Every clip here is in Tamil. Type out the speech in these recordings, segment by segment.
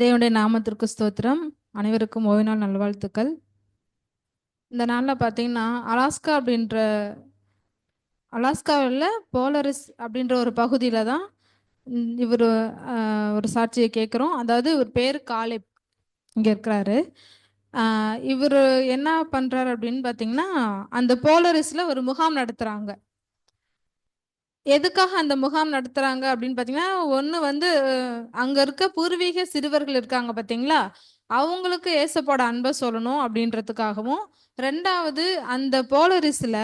தேவனுடைய நாமத்திற்கு ஸ்தோத்திரம். அனைவருக்கும் ஓய்வு நாள் நல்வாழ்த்துக்கள். இந்த நாளில் பார்த்தீங்கன்னா அலாஸ்கா அப்படின்ற அலாஸ்காவில் போலரிஸ் அப்படின்ற ஒரு பகுதியில் தான் இவர் ஒரு சாட்சியை கேட்குறோம் அதாவது இவர் பேர் காலிப் இங்கே இருக்கிறாரு. இவர் என்ன பண்ணுறாரு அப்படின்னு பார்த்தீங்கன்னா அந்த போலரிஸில் ஒரு முகாம் நடத்துகிறாங்க எதுக்காக அந்த முகாம் நடத்துறாங்க அப்படின்னு பார்த்தீங்கன்னா ஒன்று வந்து அங்கே இருக்க பூர்வீக சிறுவர்கள் இருக்காங்க பார்த்தீங்களா அவங்களுக்கு ஏசப்போட அன்பை சொல்லணும் அப்படின்றதுக்காகவும் ரெண்டாவது அந்த போலரிஸில்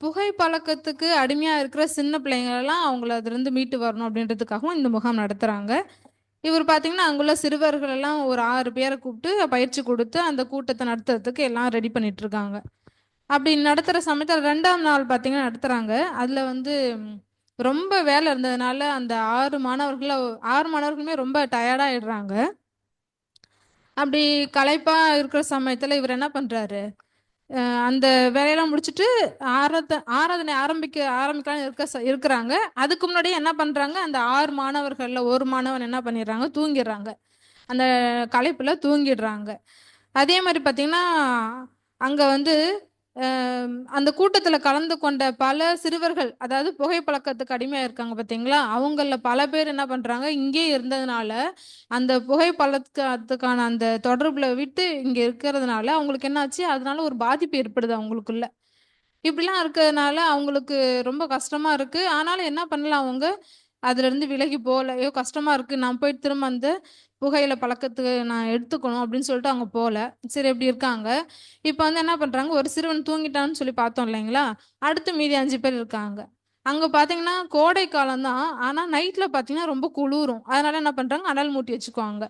புகை பழக்கத்துக்கு அடிமையாக இருக்கிற சின்ன பிள்ளைங்களெல்லாம் அவங்கள அதுலேருந்து மீட்டு வரணும் அப்படின்றதுக்காகவும் இந்த முகாம் நடத்துகிறாங்க இவர் பார்த்தீங்கன்னா அங்குள்ள சிறுவர்கள் எல்லாம் ஒரு ஆறு பேரை கூப்பிட்டு பயிற்சி கொடுத்து அந்த கூட்டத்தை நடத்துறதுக்கு எல்லாம் ரெடி பண்ணிட்டு இருக்காங்க. அப்படி நடத்துகிற சமயத்தில் ரெண்டாம் நாள் பார்த்தீங்கன்னா நடத்துகிறாங்க அதில் வந்து ரொம்ப வேலை இருந்ததுனால அந்த ஆறு மாணவர்கள ஆறு மாணவர்களுமே ரொம்ப டயர்டாகிடுறாங்க அப்படி களைப்பாக இருக்கிற சமயத்தில் இவர் என்ன பண்ணுறாரு அந்த வேலையெல்லாம் முடிச்சுட்டு ஆராத ஆராதனை ஆரம்பிக்க ஆரம்பிக்கலாம்னு இருக்க இருக்கிறாங்க. அதுக்கு முன்னாடியே என்ன பண்ணுறாங்க அந்த ஆறு மாணவர்களில் ஒரு மாணவன் என்ன பண்ணிடுறாங்க? தூங்கிடுறாங்க. அந்த களைப்பில் தூங்கிடுறாங்க. அதே மாதிரி பார்த்தீங்கன்னா அங்கே வந்து அந்த கூட்டத்தில் கலந்து கொண்ட பல சிறுவர்கள் அதாவது புகைப்பழக்கத்துக்கு அடிமையாக இருக்காங்க பார்த்தீங்களா அவங்கள பல பேர் என்ன பண்ணுறாங்க இங்கே இருந்ததுனால அந்த புகைப்பழக்கத்துக்கான அந்த தொடர்புல விட்டு இங்கே இருக்கிறதுனால அவங்களுக்கு என்னாச்சு அதனால ஒரு பாதிப்பு ஏற்படுது அவங்களுக்குள்ள. இப்படிலாம் இருக்கிறதுனால அவங்களுக்கு ரொம்ப கஷ்டமா இருக்கு. ஆனாலும் என்ன பண்ணலாம் அவங்க? அதுல இருந்து விலகி போகல. ஐயோ கஷ்டமா இருக்கு. நான் போய் திரும்ப அந்த புகையில பழக்கத்துக்கு நான் எடுத்துக்கணும் அப்படின்னு சொல்லிட்டு அவங்க போகல சரி எப்படி இருக்காங்க. இப்போ வந்து என்ன பண்றாங்க? ஒரு சிறுவன் தூங்கிட்டான்னு சொல்லி பார்த்தோம் இல்லைங்களா? அடுத்து மீதி அஞ்சு பேர் இருக்காங்க. அங்கே பார்த்தீங்கன்னா கோடை காலம் தான் ஆனால் நைட்டில் பார்த்தீங்கன்னா ரொம்ப குளிரும். அதனால என்ன பண்ணுறாங்க அனல் மூட்டி வச்சுக்குவாங்க.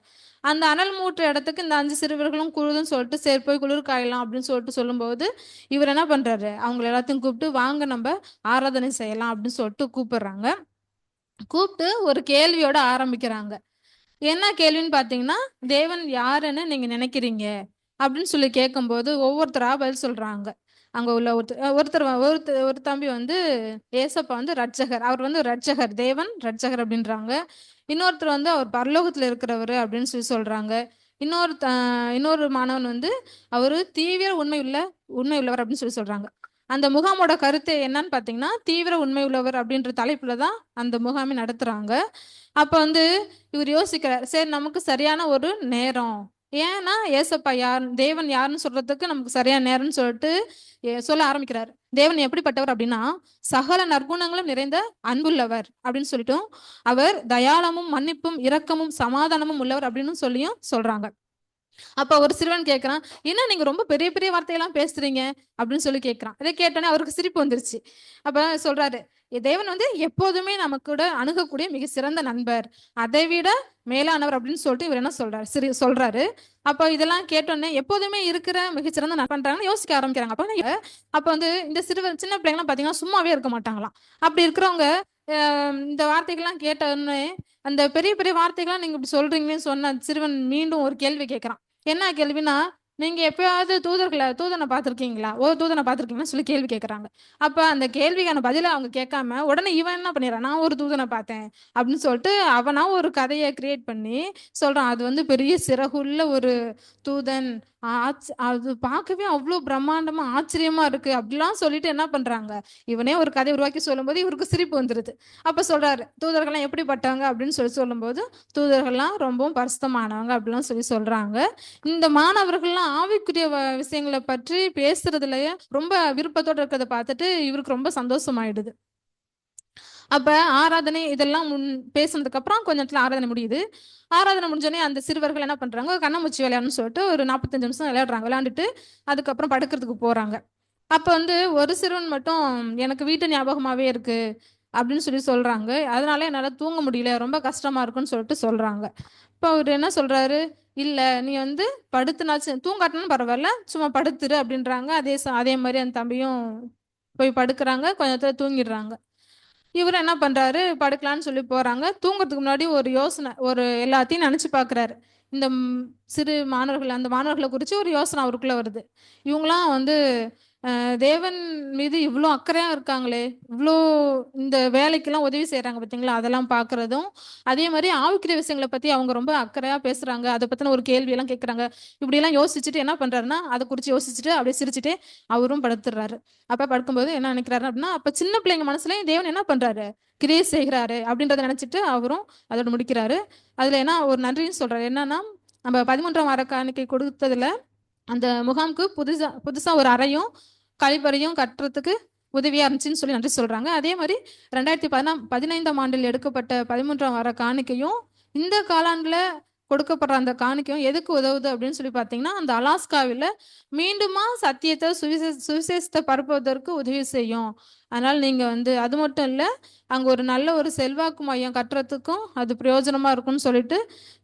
அந்த அனல் மூட்டுற இடத்துக்கு இந்த அஞ்சு சிறுவர்களும் குளிருதுன்னு சொல்லிட்டு சரி போய் குளிர் காயலாம் அப்படின்னு சொல்லிட்டு சொல்லும்போது இவர் என்ன பண்ணுறாரு அவங்கள எல்லாத்தையும் கூப்பிட்டு வாங்க நம்ம ஆராதனை செய்யலாம் அப்படின்னு சொல்லிட்டு கூப்பிடுறாங்க. கூப்பிட்டு ஒரு கேள்வியோட ஆரம்பிக்கிறாங்க. என்ன கேள்வின்னு பார்த்தீங்கன்னா தேவன் யாருன்னு நீங்க நினைக்கிறீங்க? அப்படின்னு சொல்லி கேட்கும்போது ஒவ்வொருத்தரா பதில் சொல்றாங்க. அங்க உள்ள ஒருத்தர் ஒருத்தர் ஒருத்தர் ஒரு தம்பி வந்து ஏசப்பா வந்து ரட்சகர் அவர் வந்து ரட்சகர் தேவன் ரட்சகர் அப்படின்றாங்க. இன்னொருத்தர் வந்து அவர் பரலோகத்துல இருக்கிறவர் அப்படின்னு சொல்லி சொல்றாங்க. இன்னொரு இன்னொரு மாணவன் வந்து அவரு தீவிர உண்மை உள்ள உண்மை உள்ளவர் அப்படின்னு சொல்லி சொல்றாங்க. அந்த முகாமோட கருத்து என்னன்னு பார்த்தீங்கன்னா தீவிர உண்மை உள்ளவர் அப்படின்ற தலைப்புல தான் அந்த முகாமை நடத்துறாங்க. அப்போ வந்து இவர் யோசிக்கிறார் சரி நமக்கு சரியான ஒரு நேரம். ஏன்னா ஏசப்பா யார் தேவன் யாருன்னு சொல்றதுக்கு நமக்கு சரியான நேரம்னு சொல்லிட்டு சொல்ல ஆரம்பிக்கிறார். தேவன் எப்படிப்பட்டவர் அப்படின்னா சகல நற்குணங்களும் நிறைந்த அன்புள்ளவர் அப்படின்னு சொல்லிட்டும் அவர் தயாளமும் மன்னிப்பும் இரக்கமும் சமாதானமும் உள்ளவர் அப்படின்னு சொல்லியும் சொல்றாங்க. அப்ப ஒரு சிறுவன் கேட்கிறான் என்ன நீங்க ரொம்ப பெரிய பெரிய வார்த்தையெல்லாம் பேசுறீங்க? அப்படின்னு சொல்லி கேட்கிறான் இதை கேட்டோன்னே அவருக்கு சிரிப்பு வந்துருச்சு. அப்ப சொல்றாரு தேவன் வந்து எப்போதுமே நமக்கு கூட அணுகக்கூடிய மிக சிறந்த நண்பர். அதை விட மேலானவர் அப்படின்னு சொல்லிட்டு இவர் என்ன சொல்றாரு சரி சொல்றாரு. அப்போ இதெல்லாம் கேட்டோன்னே எப்போதுமே இருக்கிற மிகச்சிறந்த நான் பண்றாங்கன்னு யோசிக்க ஆரம்பிக்கிறாங்க. அப்ப அப்ப வந்து இந்த சிறுவர் சின்ன பிள்ளைங்களாம் பாத்தீங்கன்னா சும்மாவே இருக்க மாட்டாங்களாம். அப்படி இருக்கிறவங்க இந்த வார்த்தைகள்லாம் கேட்டோன்னே அந்த பெரிய பெரிய வார்த்தைகள்லாம் நீங்க இப்படி சொல்றீங்கன்னு சொன்ன சிறுவன் மீண்டும் ஒரு கேள்வி கேட்கிறான் என்ன கேள்வினா நீங்க எப்பயாவது தூதர்களை தூதனை பார்த்துருக்கீங்களா? ஒரு தூதனை பார்த்துருக்கீங்கன்னு சொல்லி கேள்வி கேட்கறாங்க அப்ப அந்த கேள்விக்கான பதில அவங்க கேட்காம உடனே இவன் என்ன பண்ணிடுறான்? நான் ஒரு தூதனை பார்த்தேன் அப்படின்னு சொல்லிட்டு அவனா ஒரு கதையை கிரியேட் பண்ணி சொல்றான். அது வந்து பெரிய சிறகுள்ள ஒரு தூதன் அது பார்க்கவே அவ்வளோ பிரம்மாண்டமா ஆச்சரியமா இருக்கு. அப்படிலாம் சொல்லிட்டு என்ன பண்றாங்க? இவனே ஒரு கதை உருவாக்கி சொல்லும்போது இவருக்கு சிரிப்பு வந்துருது. அப்ப சொல்றாரு தூதர்கள்லாம் எப்படிப்பட்டவங்க அப்படின்னு சொல்லி சொல்லும்போது தூதர்கள்லாம் ரொம்பவும் பரிசுத்தமானவங்க அப்படிலாம் சொல்லி சொல்றாங்க. இந்த மாணவர்கள்லாம் ஆவிக்குரிய விஷயங்களை பற்றி பேசுறதுலயே ரொம்ப விருப்பத்தோடு இருக்கிறத பார்த்துட்டு இவருக்கு ரொம்ப சந்தோஷமாயிடுது. அப்ப ஆராதனை இதெல்லாம் முன் பேசுனதுக்கு அப்புறம் கொஞ்ச நேரத்துல ஆராதனை முடியுது. ஆராதனை முடிஞ்சோடனே அந்த சிறுவர்கள் என்ன பண்றாங்க கண்ணாமூச்சி விளையாடணும்னு சொல்லிட்டு ஒரு நாற்பத்தஞ்சு நிமிஷம் விளையாடுறாங்க. விளையாண்டுட்டு அதுக்கப்புறம் படுக்கிறதுக்கு போறாங்க. அப்ப வந்து ஒரு சிறுவன் மட்டும் எனக்கு வீட்டு ஞாபகமாவே இருக்கு அப்படின்னு சொல்லி சொல்றாங்க. அதனால என்னால தூங்க முடியல ரொம்ப கஷ்டமா இருக்குன்னு சொல்லிட்டு சொல்றாங்க. இப்போ அவர் என்ன சொல்றாரு? இல்ல நீ வந்து படுத்துனாச்சு தூங்காட்டினு பரவாயில்ல சும்மா படுத்துரு அப்படின்றாங்க. அதே அதே மாதிரி அந்த தம்பியும் போய் படுக்கிறாங்க. கொஞ்சத்துல தூங்கிடுறாங்க. இவர் என்ன பண்றாரு? படுக்கலான்னு சொல்லி போறாங்க. தூங்குறதுக்கு முன்னாடி ஒரு யோசனை ஒரு எல்லாத்தையும் நினைச்சு பாக்குறாரு. இந்த சிறு மாணவர்கள் அந்த மாணவர்களை குறித்து ஒரு யோசனை அவருக்குள்ளே வருது. இவங்களாம் வந்து தேவன் மீது இவ்வளோ அக்கறையா இருக்காங்களே. இவ்வளோ இந்த வேலைக்கெல்லாம் உதவி செய்யறாங்க பார்த்தீங்களா அதெல்லாம் பார்க்கறதும் அதே மாதிரி ஆவிக்கிற விஷயங்களை பத்தி அவங்க ரொம்ப அக்கறையா பேசுறாங்க. அதை பத்தின ஒரு கேள்வி எல்லாம் கேட்கறாங்க இப்படி எல்லாம் யோசிச்சுட்டு என்ன பண்றாருன்னா அதை குறித்து யோசிச்சுட்டு அப்படியே சிரிச்சுட்டு அவரும் படுத்துடுறாரு அப்ப படுக்கும்போது என்ன நினைக்கிறாரு அப்படின்னா அப்ப சின்ன பிள்ளைங்க மனசுலயும் தேவன் என்ன பண்றாரு? கிரியை செய்கிறாரு அப்படின்றத நினைச்சிட்டு அவரும் அதோட முடிக்கிறாரு. அதுல என்ன ஒரு நன்றியும் சொல்றாரு. என்னன்னா நம்ம பதிமூன்றாம் வார காணிக்கை கொடுத்ததுல அந்த முகாமுக்கு புதுசா புதுசா ஒரு அறையும் கழிப்பறையும் கட்டுறதுக்கு உதவியாக இருந்துச்சுன்னு சொல்லி நன்றி சொல்கிறாங்க அதே மாதிரி ரெண்டாயிரத்தி பதினா பதினைந்தாம் ஆண்டில் எடுக்கப்பட்ட பதிமூன்றாம் வார காணிக்கையும் இந்த காலாண்டில் கொடுக்கப்படுற அந்த காணிக்கையும் எதுக்கு உதவுது அப்படின்னு சொல்லி பார்த்தீங்கன்னா அந்த அலாஸ்காவில் மீண்டுமா சத்தியத்தை சுவிசே சுவிசேஷத்தை பரப்புவதற்கு உதவி செய்யும். அதனால் நீங்கள் வந்து அது மட்டும் இல்லை அங்கே ஒரு நல்ல ஒரு செல்வாக்கு மையம் கட்டுறதுக்கும் அது பிரயோஜனமாக இருக்கும்னு சொல்லிட்டு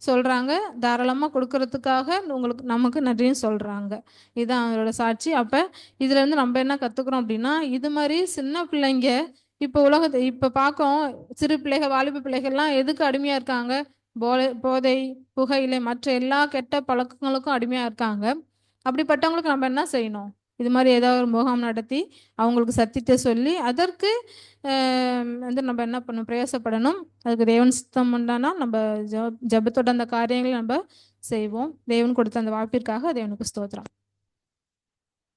சொல்கிறாங்க தாராளமாக கொடுக்கறதுக்காக உங்களுக்கு நமக்கு நன்றியும் சொல்கிறாங்க இதுதான் அவரோட சாட்சி. அப்போ இதுலேருந்து நம்ம என்ன கற்றுக்குறோம் அப்படின்னா இது மாதிரி சின்ன பிள்ளைங்க இப்போ உலகத்தை இப்போ பார்க்கோம் சிறு பிள்ளைகள் வாலிப பிள்ளைகள்லாம் எதுக்கு அடிமையாக இருக்காங்க? போதை போதை புகையிலை மற்ற எல்லா கெட்ட பழக்கங்களுக்கும் அடிமையா இருக்காங்க. அப்படிப்பட்டவங்களுக்கு நம்ம என்ன செய்யணும்? இது மாதிரி ஏதாவது ஒரு முகாம் நடத்தி அவங்களுக்கு சத்தியத்தை சொல்லி அதற்கு வந்து நம்ம என்ன பண்ணணும்? பிரயாசப்படணும். அதுக்கு தேவன் சித்தம் உண்டானா நம்ம ஜெப ஜெபத்தோட அந்த காரியங்களை நம்ம செய்வோம். தேவன் கொடுத்த அந்த வாய்ப்பிற்காக தேவனுக்கு ஸ்தோத்திரம்.